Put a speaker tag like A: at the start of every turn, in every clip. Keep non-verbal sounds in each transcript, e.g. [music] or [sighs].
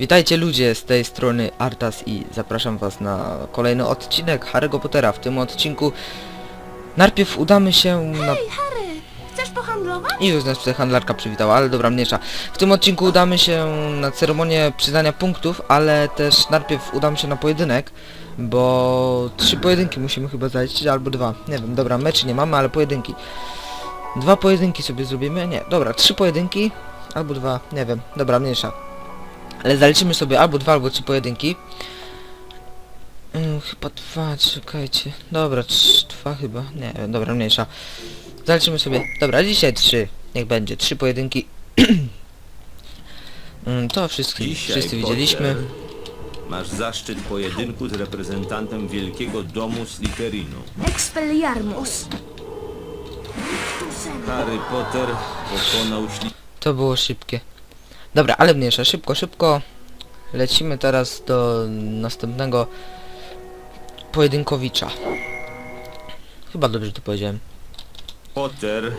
A: Witajcie ludzie z tej strony Artas i zapraszam was na kolejny odcinek Harry'ego Pottera. W tym odcinku najpierw udamy się na...
B: Hej, Harry! Chcesz pohandlować?
A: I już nas tutaj handlarka przywitała, ale dobra, mniejsza. W tym odcinku udamy się na ceremonię przyznania punktów, ale też najpierw udamy się na pojedynek, bo trzy pojedynki musimy chyba zaliczyć, albo dwa. Nie wiem, dobra, meczy nie mamy, ale pojedynki. Dwa pojedynki sobie zrobimy, nie, dobra, trzy pojedynki, albo dwa, nie wiem, dobra, mniejsza. Ale zaliczymy sobie albo dwa, albo trzy pojedynki. Ym, chyba dwa, czekajcie. Dobra, trz, dwa chyba. Nie dobra, mniejsza. Zaliczymy sobie. Dobra, dzisiaj trzy. Niech będzie. Trzy pojedynki. Ym, [clears throat] to wszyscy,
C: Dzisiaj,
A: wszyscy widzieliśmy.
C: Masz zaszczyt pojedynku z reprezentantem Wielkiego Domu Slytherinu.
B: Expelliarmus.
C: Harry Potter pokonał śli...
A: To było szybkie. Dobra, ale mniejsza. Szybko, szybko. Lecimy teraz do następnego pojedynkowicza. Chyba dobrze to powiedziałem.
C: Potter,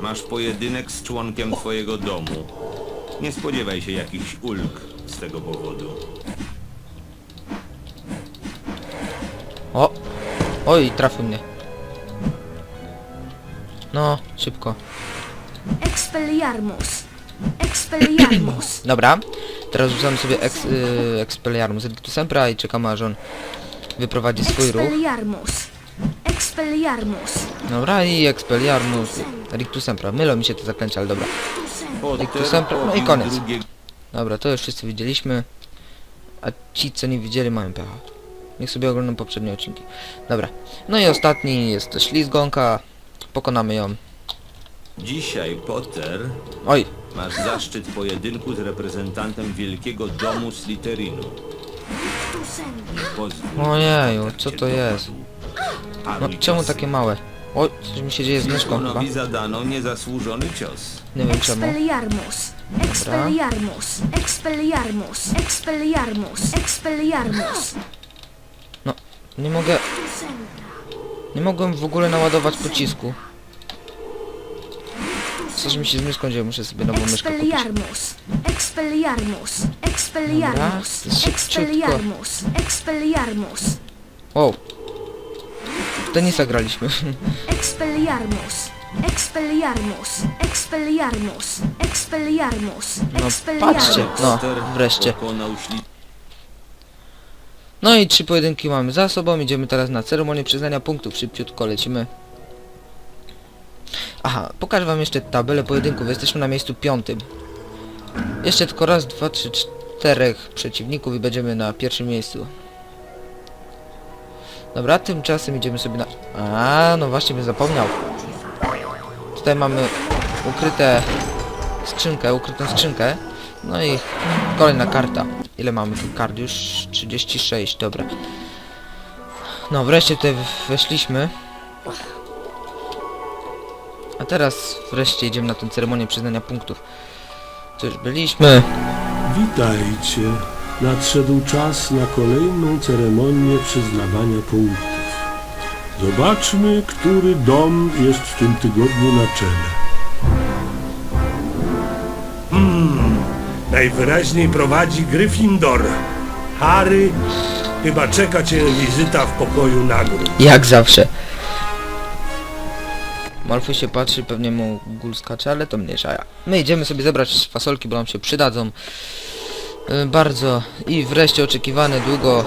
C: masz pojedynek z członkiem twojego domu. Nie spodziewaj się jakichś ulg z tego powodu.
A: O! Oj, trafił mnie. No, szybko.
B: Expelliarmus. Expelliarmus. [clears throat]
A: Dobra, teraz rzucamy sobie ex, y, Expelliarmus Sempra i czekamy aż on wyprowadzi swój ruch.
B: Expelliarmus. Expelliarmus.
A: Dobra, i Expelliarmus Rictus Sempra. Mylą mi się te zaklęcia, ale dobra. Sempra- no i koniec. Dobra, to już wszyscy widzieliśmy. A ci, co nie widzieli, mają pecha. Niech sobie oglądam poprzednie odcinki. Dobra. No i ostatni jest to ślizgonka. Pokonamy ją.
C: Dzisiaj, Potter,
A: Oj,
C: masz zaszczyt pojedynku z reprezentantem Wielkiego Domu Slytherinu. Nie pozwól,
A: Ojeju,
C: tak
A: co to jest? no czemu takie małe? Oj, coś mi się dzieje z myszką chyba.
C: Zadano niezasłużony cios.
A: Nie wiem czemu.
B: Expelliarmus. Expelliarmus. Expelliarmus. Expelliarmus. Expelliarmus.
A: Nie mogę... Nie mogłem w ogóle naładować pocisku. Coś mi się z myszką dzieje, muszę sobie nową myszkę kupić.
B: Expelliarmus. Expelliarmus. Expelliarmus.
A: Dobra, to szybciutko.
B: Expelliarmus. Expelliarmus.
A: O! W tenisa graliśmy. [laughs]
B: Expelliarmus. Expelliarmus. Expelliarmus. Expelliarmus.
A: No
B: Expelliarmus.
A: patrzcie, no wreszcie.
C: Pokonał śli...
A: No i trzy pojedynki mamy za sobą, idziemy teraz na ceremonię przyznania punktów, szybciutko lecimy. Aha, pokażę wam jeszcze tabelę pojedynków, jesteśmy na miejscu piątym. Jeszcze tylko raz, dwa, trzy, czterech przeciwników i będziemy na pierwszym miejscu. Dobra, tymczasem idziemy sobie na... A, no właśnie, bym zapomniał. Tutaj mamy ukryte skrzynkę, ukrytą skrzynkę. No i kolejna karta. Ile mamy tu kart? Już 36, dobra. No wreszcie tutaj weszliśmy. A teraz wreszcie idziemy na tę ceremonię przyznania punktów. Tu już byliśmy.
D: Witajcie. Nadszedł czas na kolejną ceremonię przyznawania punktów. Zobaczmy, który dom jest w tym tygodniu na czele.
E: Najwyraźniej prowadzi Gryffindor. Harry, chyba czeka cię wizyta w pokoju nagród.
A: Jak zawsze. Malfoy się patrzy, pewnie mu gul skacze, ale to mniejsza. My idziemy sobie zebrać fasolki, bo nam się przydadzą. Yy, bardzo. I wreszcie oczekiwany długo.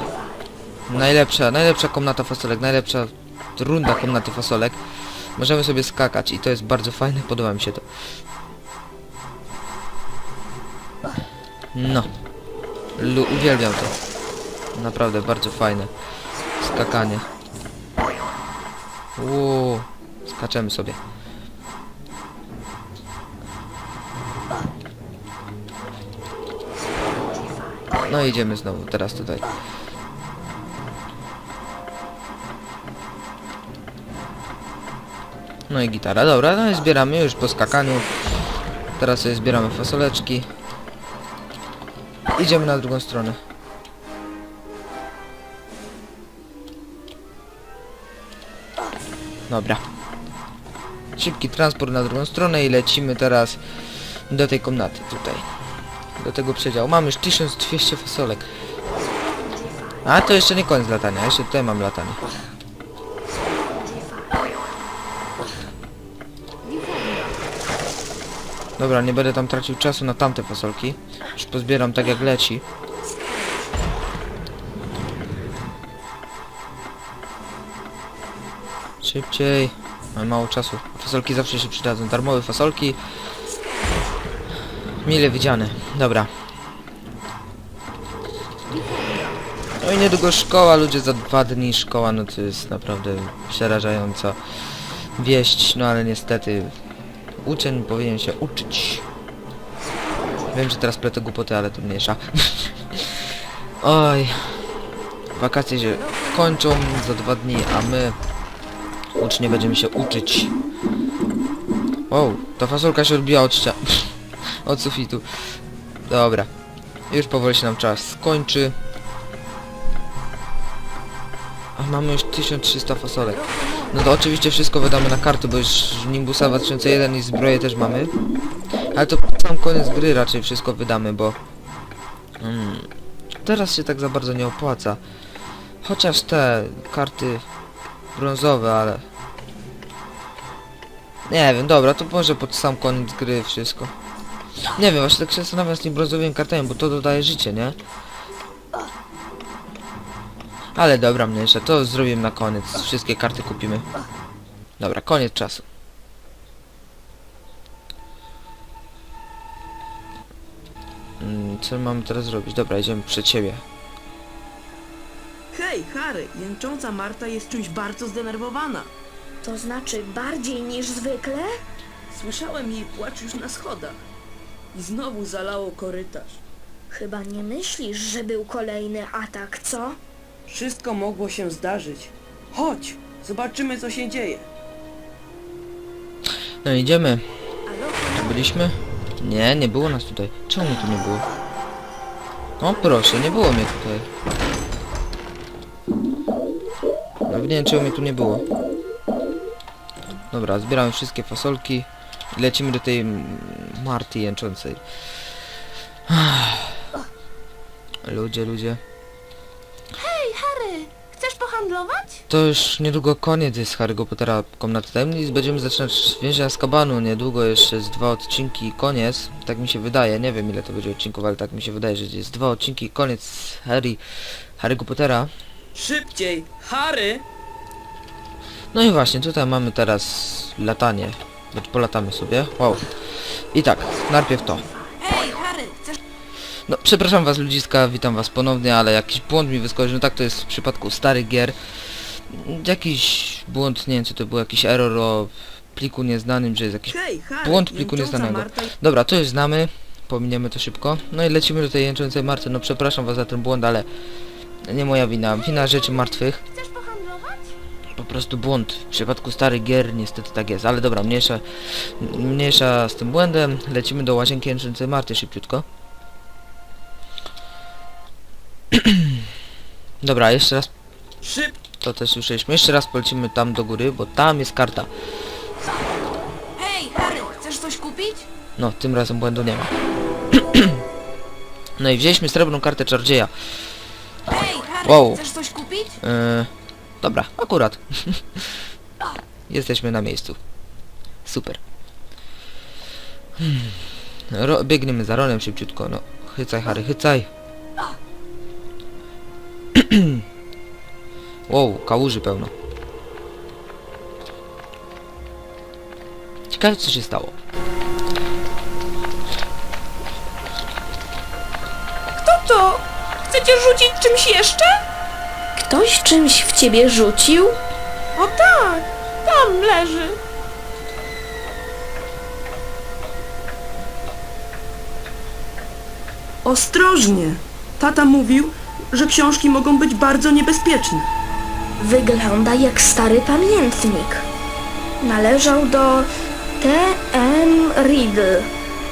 A: Najlepsza, najlepsza komnata fasolek, najlepsza runda komnaty fasolek. Możemy sobie skakać i to jest bardzo fajne, podoba mi się to. No. Uwielbiam to. Naprawdę bardzo fajne. Skakanie. Uuu, skaczemy sobie. No idziemy znowu, teraz tutaj. No i gitara, dobra, no i zbieramy już po skakaniu. Teraz sobie zbieramy fasoleczki. Idziemy na drugą stronę. Dobra. Szybki transport na drugą stronę i lecimy teraz do tej komnaty tutaj. do tego przedziału. Mam już 1200 fasolek. A to jeszcze nie koniec latania, jeszcze tutaj mam latanie. Dobra, nie będę tam tracił czasu na tamte fasolki. Już pozbieram tak jak leci. Szybciej. Mam mało czasu. Fasolki zawsze się przydadzą. Darmowe fasolki. Mile widziane. Dobra. No i niedługo szkoła, ludzie za dwa dni szkoła, no to jest naprawdę przerażająca wieść, no ale niestety uczeń powinien się uczyć. Wiem, że teraz pletę głupoty, ale to mniejsza. [laughs] Oj. Wakacje się kończą za dwa dni, a my ucznie będziemy się uczyć. Wow, ta fasolka się odbija od ścian... [laughs] od sufitu. Dobra. Już powoli się nam czas skończy. A mamy już 1300 fasolek. No to oczywiście wszystko wydamy na karty, bo już Nimbusa 2001 i zbroję też mamy. Ale to sam koniec gry raczej wszystko wydamy, bo... Mm, teraz się tak za bardzo nie opłaca. Chociaż te karty brązowe, ale... Nie wiem, dobra, to może pod sam koniec gry wszystko. Nie wiem, właśnie tak się zastanawiam z tymi brązowymi kartami, bo to dodaje życie, nie? Ale dobra, mniejsza, to zrobimy na koniec. Wszystkie karty kupimy. Dobra, koniec czasu. Mm, Co mamy teraz zrobić? Dobra, idziemy przed siebie.
F: Hej, Harry, jęcząca Marta jest czymś bardzo zdenerwowana.
B: To znaczy bardziej niż zwykle?
F: Słyszałem jej płacz już na schodach. I znowu zalało korytarz.
B: Chyba nie myślisz, że był kolejny atak, co?
F: Wszystko mogło się zdarzyć. Chodź, zobaczymy co się dzieje.
A: No idziemy.
B: Alo,
A: Byliśmy? Nie, nie było nas tutaj. Czemu tu nie było? O proszę, nie było mnie tutaj. Nie wiem czemu mnie tu nie było. Dobra, zbieramy wszystkie fasolki i lecimy do tej Marty jęczącej. [sighs] Ludzie, ludzie.
B: Hej, Harry, chcesz pohandlować?
A: To już niedługo koniec jest Harry'ego Pottera Komnaty Tajemnic. Będziemy zaczynać więźnia z kabanu. Niedługo jeszcze z dwa odcinki i koniec. Tak mi się wydaje. Nie wiem ile to będzie odcinków, ale tak mi się wydaje, że jest dwa odcinki i koniec Harry, Harry'ego Pottera.
F: Szybciej, Harry!
A: No i właśnie, tutaj mamy teraz latanie. Znaczy polatamy sobie. Wow. I tak, najpierw to. No, przepraszam was ludziska, witam was ponownie, ale jakiś błąd mi wyskoczył, no tak to jest w przypadku starych gier. Jakiś błąd, nie wiem co to był, jakiś error o pliku nieznanym, że jest jakiś błąd pliku nieznanego. Dobra, to już znamy, pominiemy to szybko. No i lecimy do tej jęczącej Marty, no przepraszam was za ten błąd, ale nie moja wina, wina rzeczy martwych. Po prostu błąd. W przypadku starych gier niestety tak jest, ale dobra, mniejsza, mniejsza z tym błędem. Lecimy do łazienki jęczącej Marty szybciutko. [clears throat] dobra, jeszcze raz
F: Szyb...
A: To też słyszeliśmy. Jeszcze raz polecimy tam do góry, bo tam jest karta.
F: Hej, Harry, chcesz coś kupić?
A: No, tym razem błędu nie ma. [clears throat] no i wzięliśmy srebrną kartę Chardzieja.
F: Hej, Harry,
A: Wow.
F: chcesz coś kupić?
A: Yy, dobra, akurat. [laughs] Jesteśmy na miejscu. Super. Hmm. Ro biegniemy za Ronem szybciutko, no. Chycaj, Harry, chycaj. [clears throat] wow, kałuży pełno. Ciekawe co się stało.
F: To, chcecie rzucić czymś jeszcze?
B: Ktoś czymś w ciebie rzucił?
F: O tak, tam leży. Ostrożnie. Tata mówił, że książki mogą być bardzo niebezpieczne.
B: Wygląda jak stary pamiętnik. Należał do T.M. Riddle.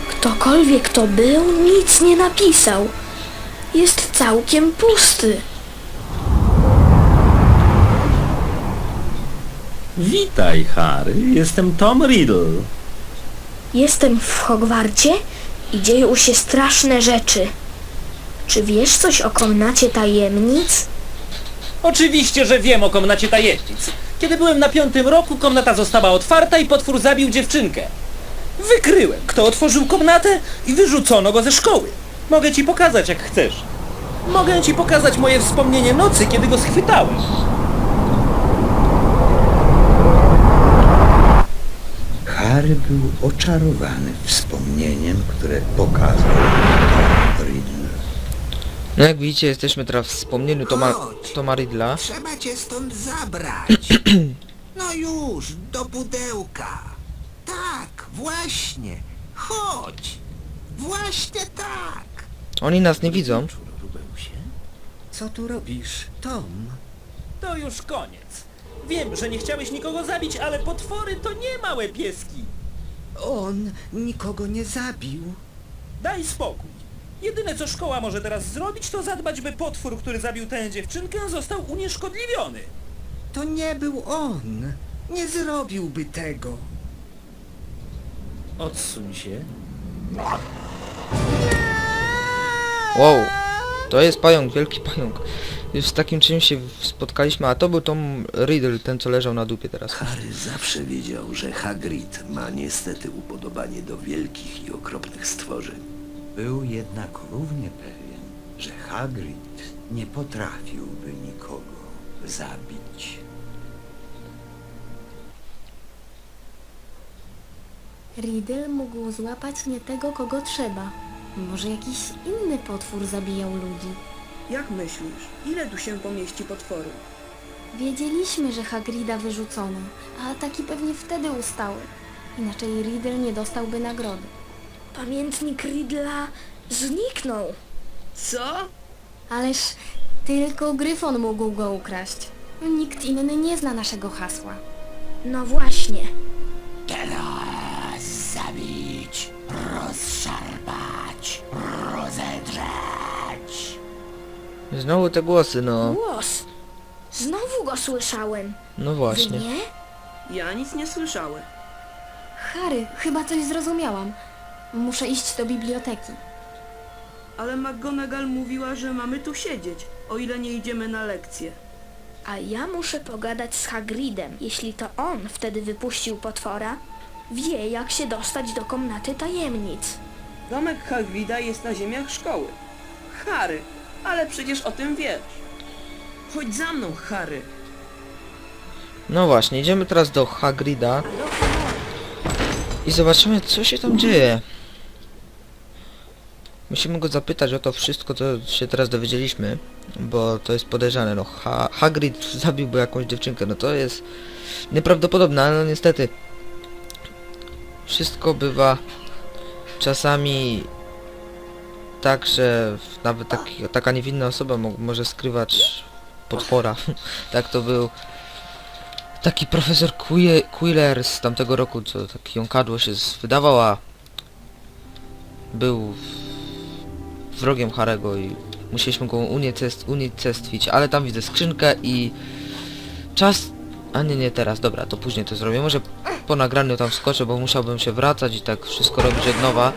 B: Ktokolwiek to był, nic nie napisał. Jest całkiem pusty.
G: Witaj, Harry. Jestem Tom Riddle.
B: Jestem w Hogwarcie i dzieją się straszne rzeczy. Czy wiesz coś o komnacie tajemnic?
G: Oczywiście, że wiem o komnacie tajemnic. Kiedy byłem na piątym roku, komnata została otwarta i potwór zabił dziewczynkę. Wykryłem, kto otworzył komnatę i wyrzucono go ze szkoły. Mogę ci pokazać, jak chcesz. Mogę ci pokazać moje wspomnienie nocy, kiedy go schwytałem.
H: Harry był oczarowany wspomnieniem, które pokazał Riddle.
A: No jak widzicie, jesteśmy teraz w wspomnieniu Toma,
I: Chodź.
A: Toma Riddla.
I: Trzeba cię stąd zabrać. [clears throat] No już, do pudełka. Tak, właśnie. Chodź. Właśnie tak.
A: Oni nas nie widzą.
I: Co tu robisz, Tom?
G: To już koniec. Wiem, że nie chciałeś nikogo zabić, ale potwory to nie małe pieski.
I: On nikogo nie zabił.
G: Daj spokój. Jedyne co szkoła może teraz zrobić, to zadbać, by potwór, który zabił tę dziewczynkę, został unieszkodliwiony.
I: To nie był on. Nie zrobiłby tego.
G: Odsuń się.
A: Wow. To jest pająk, wielki pająk. Już z takim czymś się spotkaliśmy, a to był Tom Riddle, ten co leżał na dupie teraz.
J: Harry zawsze wiedział, że Hagrid ma niestety upodobanie do wielkich i okropnych stworzeń.
H: Był jednak równie pewien, że Hagrid nie potrafiłby nikogo zabić.
K: Riddle mógł złapać nie tego, kogo trzeba. Może jakiś inny potwór zabijał ludzi.
F: Jak myślisz, ile tu się pomieści potworu?
K: Wiedzieliśmy, że Hagrida wyrzucono, a ataki pewnie wtedy ustały. Inaczej Riddle nie dostałby nagrody.
B: Pamiętnik Riddla zniknął.
F: Co?
K: Ależ tylko Gryfon mógł go ukraść. Nikt inny nie zna naszego hasła.
B: No właśnie.
I: Zabić,
A: Znowu te głosy, no.
B: Głos. Znowu go słyszałem.
A: No
B: Wy
A: właśnie.
B: nie?
F: Ja nic nie słyszałem.
K: Harry, chyba coś zrozumiałam. Muszę iść do biblioteki.
F: Ale McGonagall mówiła, że mamy tu siedzieć, o ile nie idziemy na lekcję.
B: A ja muszę pogadać z Hagridem. Jeśli to on wtedy wypuścił potwora, wie jak się dostać do komnaty tajemnic.
F: Domek Hagrida jest na ziemiach szkoły. Harry, ale przecież o tym wiesz. Chodź za mną, Harry.
A: No właśnie, idziemy teraz do Hagrida. I zobaczymy co się tam dzieje. Musimy go zapytać o to wszystko, co się teraz dowiedzieliśmy, bo to jest podejrzane, no ha Hagrid zabiłby jakąś dziewczynkę, no to jest nieprawdopodobne, ale no niestety wszystko bywa czasami tak, że nawet taki, taka niewinna osoba mo może skrywać potwora, [laughs] tak to był taki profesor Quille- Quiller z tamtego roku, co taki jąkadło się wydawał, a był wrogiem Harego i musieliśmy go unicest unicestwić, ale tam widzę skrzynkę i czas... A nie, nie teraz, dobra, to później to zrobię. Może po nagraniu tam skoczę, bo musiałbym się wracać i tak wszystko robić od nowa.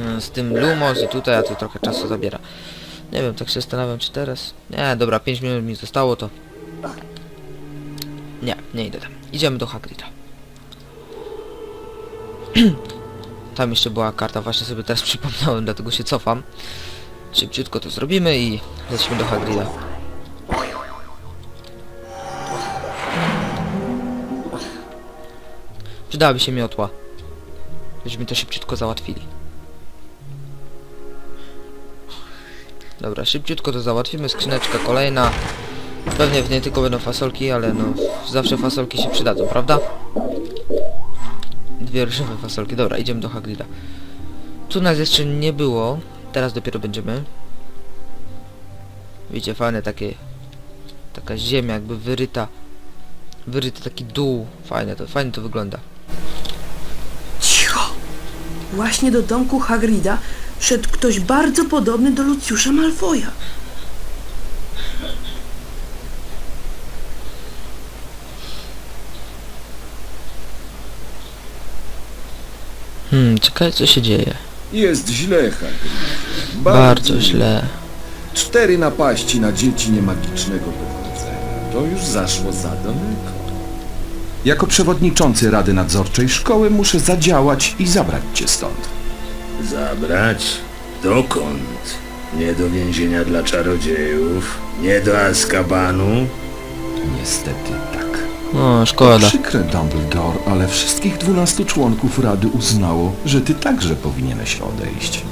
A: Mm, Z tym Lumos i tutaj, a to trochę czasu zabiera. Nie wiem, tak się zastanawiam, czy teraz... Nie, dobra, 5 minut mi zostało, to... Nie, nie idę tam. Idziemy do Hagrida. [clears throat] tam jeszcze była karta, właśnie sobie teraz [laughs] przypomniałem, dlatego się cofam. Szybciutko to zrobimy i lecimy do Hagrida. Przydałaby się miotła. Żebyśmy to szybciutko załatwili. Dobra, szybciutko to załatwimy. Skrzyneczka kolejna. Pewnie w niej tylko będą fasolki, ale no zawsze fasolki się przydadzą, prawda? Dwie różowe fasolki. Dobra, idziemy do Hagrida. Tu nas jeszcze nie było. Teraz dopiero będziemy. Widzicie, fajne takie... Taka ziemia jakby wyryta. Wyryty taki dół. Fajne to, fajnie to wygląda.
F: Cicho! Właśnie do domku Hagrida szedł ktoś bardzo podobny do Lucjusza Malfoja.
A: Hmm, czekaj, co się dzieje.
L: Jest źle, Hagrid.
A: Bardzo źle.
L: Cztery napaści na dzieci niemagicznego pochodzenia. To już zaszło za daleko. Jako przewodniczący Rady Nadzorczej Szkoły muszę zadziałać i zabrać cię stąd.
J: Zabrać? Dokąd? Nie do więzienia dla czarodziejów? Nie do Azkabanu?
L: Niestety tak.
A: No, szkoda.
L: Przykre, Dumbledore, ale wszystkich dwunastu członków Rady uznało, że ty także powinieneś odejść.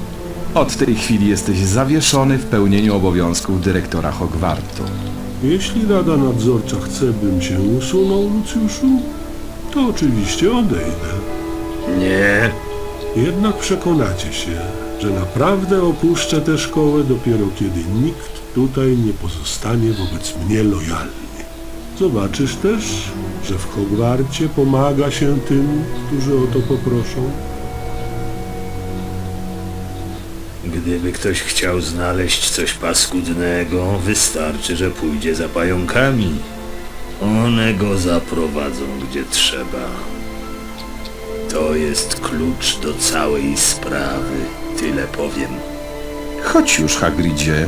L: Od tej chwili jesteś zawieszony w pełnieniu obowiązków dyrektora Hogwartu.
D: Jeśli Rada Nadzorcza chce, bym się usunął, Lucjuszu, to oczywiście odejdę.
J: Nie.
D: Jednak przekonacie się, że naprawdę opuszczę tę szkołę dopiero kiedy nikt tutaj nie pozostanie wobec mnie lojalny. Zobaczysz też, że w Hogwarcie pomaga się tym, którzy o to poproszą.
J: Gdyby ktoś chciał znaleźć coś paskudnego, wystarczy, że pójdzie za pająkami. One go zaprowadzą gdzie trzeba. To jest klucz do całej sprawy, tyle powiem.
L: Chodź już, Hagridzie.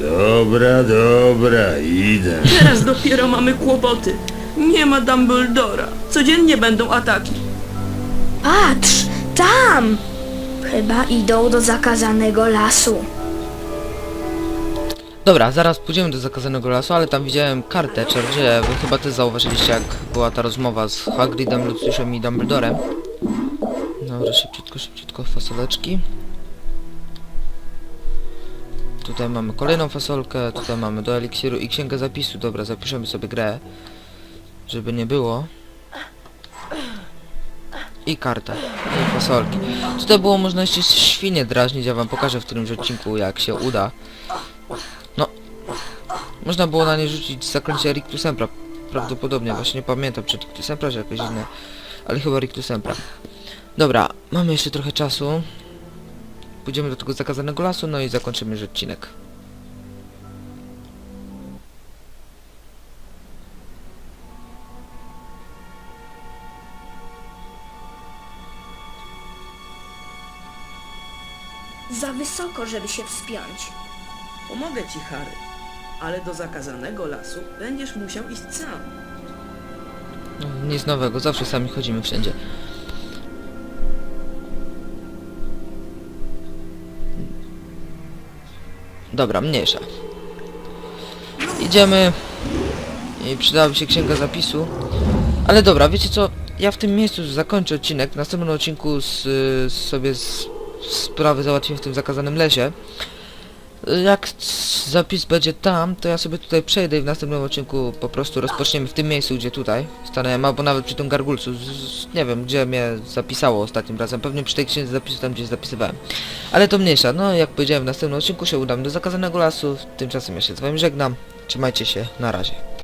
J: Dobra, dobra, idę.
F: Teraz dopiero mamy kłopoty. Nie ma Dumbledora. Codziennie będą ataki.
B: Patrz, tam! Chyba idą do zakazanego lasu.
A: Dobra, zaraz pójdziemy do zakazanego lasu, ale tam widziałem kartę czarodzieja. Wy chyba też zauważyliście, jak była ta rozmowa z Hagridem, Luciuszem i Dumbledorem. Dobra, szybciutko, szybciutko, fasoleczki. Tutaj mamy kolejną fasolkę, tutaj mamy do eliksiru i księgę zapisu. Dobra, zapiszemy sobie grę, żeby nie było. I kartę, i fasolki. Tutaj było można jeszcze świnie drażnić, ja wam pokażę w którymś odcinku, jak się uda. Można było na nie rzucić zaklęcie Rictus Sempra. Prawdopodobnie, właśnie nie pamiętam czy Rictus Sempra, czy jakieś inne. Ale chyba Rictus Sempra. Dobra, mamy jeszcze trochę czasu. Pójdziemy do tego zakazanego lasu, no i zakończymy już odcinek.
B: Za wysoko, żeby się wspiąć.
F: Pomogę ci, Harry. Ale do zakazanego lasu będziesz musiał iść sam.
A: Nic nowego, zawsze sami chodzimy wszędzie. Dobra, mniejsza. Idziemy. I przydałaby się księga zapisu. Ale dobra, wiecie co? Ja w tym miejscu zakończę odcinek. W następnym odcinku z, sobie z, sprawy załatwimy w tym zakazanym lesie. Jak zapis będzie tam, to ja sobie tutaj przejdę i w następnym odcinku po prostu rozpoczniemy w tym miejscu, gdzie tutaj stanąłem, albo nawet przy tym gargulcu. Z, nie wiem, gdzie mnie zapisało ostatnim razem. Pewnie przy tej księdze zapisu tam gdzieś zapisywałem. Ale to mniejsza. No, jak powiedziałem, w następnym odcinku się udam do zakazanego lasu. Tymczasem ja się z wami żegnam. Trzymajcie się. Na razie.